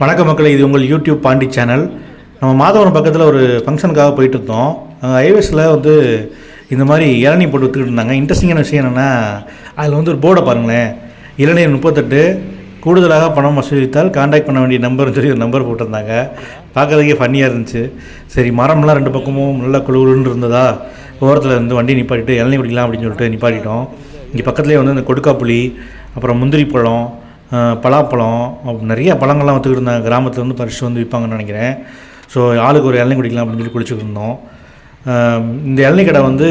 வணக்க மக்களை இது உங்கள் யூடியூப் பாண்டி சேனல். நம்ம மாதவரம் பக்கத்தில் ஒரு ஃபங்க்ஷனுக்காக போயிட்டு இருந்தோம் அங்கே ஹைவேஸில் வந்து இந்த மாதிரி இளநீ போட்டு விற்றுக்கிட்டு இருந்தாங்க. இன்ட்ரெஸ்டிங்கான விஷயம் என்னென்னா அதில் வந்து ஒரு போர்டை பாருங்களேன். இளநீர் முப்பத்தெட்டு கூடுதலாக பணம் வசூலித்தால் காண்டாக்ட் பண்ண வேண்டிய நம்பர்னு சொல்லி ஒரு நம்பர் போட்டிருந்தாங்க. பார்க்கறதுக்கே ஃபன்னியாக இருந்துச்சு. சரி மரம்லாம் ரெண்டு பக்கமும் நல்லா குழுகுழுன்னு இருந்ததா? ஓரத்தில் இருந்து வண்டி நிப்பாட்டிட்டு இளநீ குடிக்கலாம் அப்படின்னு சொல்லிட்டு நிப்பாட்டிட்டோம். இங்கே பக்கத்துலேயே வந்து இந்த கொடுக்காப்புளி அப்புறம் முந்திரி பழம் பலாப்பழம் நிறைய பழங்கள்லாம் விற்றுக்கிட்டு இருந்தாங்க கிராமத்தில் வந்து பறிச்சு வந்து விற்பாங்கன்னு நினைக்கிறேன். ஸோ ஆளுக்கு ஒரு இளநீ குடிக்கலாம் அப்படின்னு சொல்லி குடிச்சிட்டு இருந்தோம். இந்த இளநீ கடை வந்து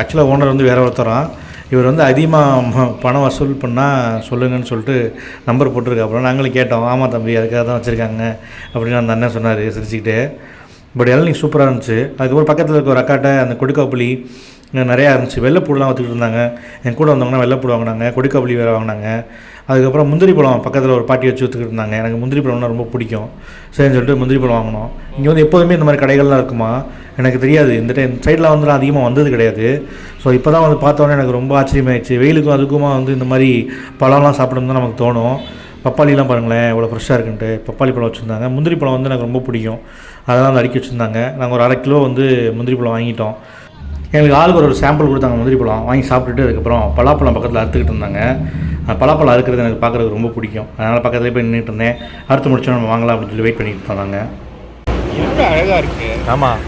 ஆக்சுவலாக ஓனர் வந்து வேற ஒருத்தரான் இவர் வந்து அதிகமாக பணம் வசூல் பண்ணால் சொல்லுங்கன்னு சொல்லிட்டு நம்பர் போட்டிருக்கு அப்புறம் நாங்களும் கேட்டோம் ஆமாம் தம்பி அதுக்காக தான் வச்சுருக்காங்க. அப்படின்னு அந்த அண்ணன் சொன்னார் சிரிச்சுக்கிட்டு. பட் இளநீ சூப்பராக இருந்துச்சு. அதுக்கப்புறம் பக்கத்தில் இருக்க ஒரு அக்காட்டை அந்த கொடுக்காப்புளி நிறையா இருந்துச்சு. வெள்ளைப்பூடெலாம் வச்சுக்கிட்டு இருந்தாங்க. என் கூட வந்தவங்கன்னா வெள்ளைப்பூடு வாங்கினாங்க கொடுக்காப்புளி வேறு வாங்கினாங்க. அதுக்கப்புறம் முந்திரி பழம் பக்கத்தில் ஒரு பாட்டி வச்சு விற்றுக்கிட்டு இருந்தாங்க. எனக்கு முந்திரி பழம்னா ரொம்ப பிடிக்கும். சரின்னு சொல்லிட்டு முந்திரி பழம் வாங்கினோம். இங்கே வந்து எப்போதுமே இந்த மாதிரி கடைகள்லாம் இருக்குமா? எனக்கு தெரியாது. இந்த டைம் சைடில் வந்துலாம் அதிகமாக வந்தது கிடையாது. ஸோ இப்போ தான் வந்து பார்த்தோன்னே எனக்கு ரொம்ப ஆச்சரியமாயிடுச்சு. வெயிலுக்கும் அதுக்குமா வந்து இந்த மாதிரி பழம்லாம் சாப்பிடணும் தான் நமக்கு தோணும். பப்பாளிலாம் பாருங்களேன் எவ்வளோ ஃப்ரெஷ்ஷாக இருக்குன்ட்டு. பப்பாளி பழம் வச்சுருந்தாங்க. முந்திரி பழம் வந்து எனக்கு ரொம்ப பிடிக்கும். அதெல்லாம் வந்து அடுக்கி வச்சுருந்தாங்க. நாங்கள் ஒரு அரை கிலோ வந்து முந்திரி பழம் வாங்கிட்டோம். எங்களுக்கு ஆளுக்கு ஒரு சாம்பிள் கொடுத்தாங்க முந்திரி பழம். வாங்கி சாப்பிட்டுட்டு அதுக்கப்புறம் பலாப்பழம் பக்கத்தில் அறுத்துக்கிட்டு இருந்தாங்க. பலாப்பழம் அறுக்கிறது எனக்கு பார்க்குறதுக்கு ரொம்ப பிடிக்கும். அதனால் பக்கத்துலேயே போய் நின்றுட்டு இருந்தேன். அறுத்து முடிச்சோம் நம்ம வாங்கலாம் அப்படின்னு சொல்லி வெயிட் பண்ணிட்டு இருந்தாங்க எவ்வளோ அழகா இருக்கு. ஆமாம்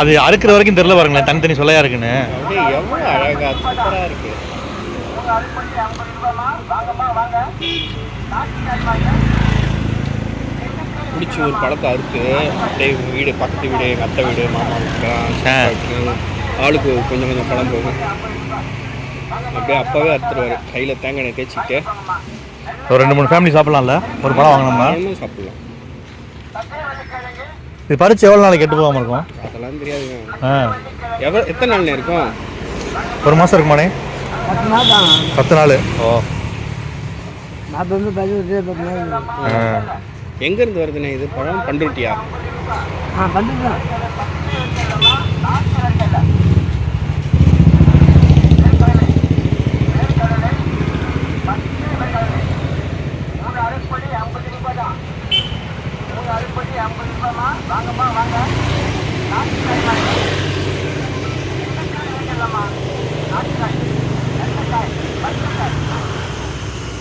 அது அறுக்கிற வரைக்கும் தெரில பாருங்களேன் தனித்தனி சொல்லையாக இருக்குன்னு. எவ்வளோ அழகா சூப்பரா இருக்கு. பிடிச்சி ஒரு பழத்தை அறுத்து அப்படியே வீடு பக்கத்து வீடு எங்கள் அத்தை வீடு மாமா ஆளுக்கு கொஞ்சம் கொஞ்சம் பழம் போகும். அப்படியே அப்பாவே அறுத்துருவாரு. கையில் தேங்காய் தேய்ச்சிட்டு. ஒரு ரெண்டு மூணு ஃபேமிலி சாப்பிட்லாம்ல? ஒரு பழம் வாங்கினோம்னா பழமும் சாப்பிடலாம். இது பறிச்சு எவ்வளோ நாளைக்கு கெட்டு போகாமல் இருக்கும்? அதெல்லாம் தெரியாதுங்க ஆ. எவ்வளோ எத்தனை நாள்ல இருக்கும்? ஒரு மாதம் இருக்குமாண்ணே? பத்து நாள் தான். பத்து நாள்? ஓ. நாற்பது வந்து பதினஞ்சு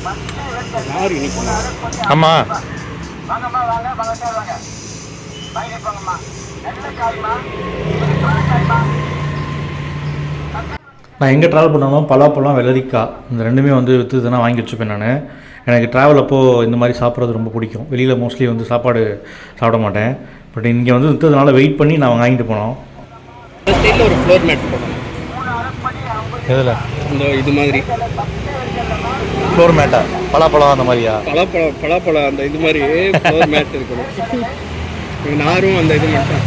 பத்து நாள் ஆ எங்கேருந்து வருதுண்ணே இது பழம் பண்ருட்டியா ஆ பண்ணிக்கலாம் யார் இனிக்குமா ஆமாம் நான் எங்கே ட்ராவல் பண்ணாலும் பலாப்பழம் வெள்ளரிக்காய் இந்த ரெண்டுமே வந்து விற்றுதுன்னா வாங்கி வச்சுப்பேன் நான். எனக்கு ட்ராவல் அப்போது இந்த மாதிரி சாப்பிட்றது ரொம்ப பிடிக்கும். வெளியில் மோஸ்ட்லி வந்து சாப்பாடு சாப்பிட மாட்டேன். பட் இங்கே வந்து விற்றதுனால வெயிட் பண்ணி நான் வாங்கிட்டு போனோம். ஒரு ஃப்ளோர் மேட் போடணும். எதில்? இந்த இது மாதிரி. ஃப்ளோர் மேட்டா பலாப்பழம் அந்த மாதிரியா? பலாப்பழம் பலாப்பழம் அந்த இது மாதிரி ஃப்ளோர் மேட் இருக்கணும். நாரும் அந்த இது மட்டும்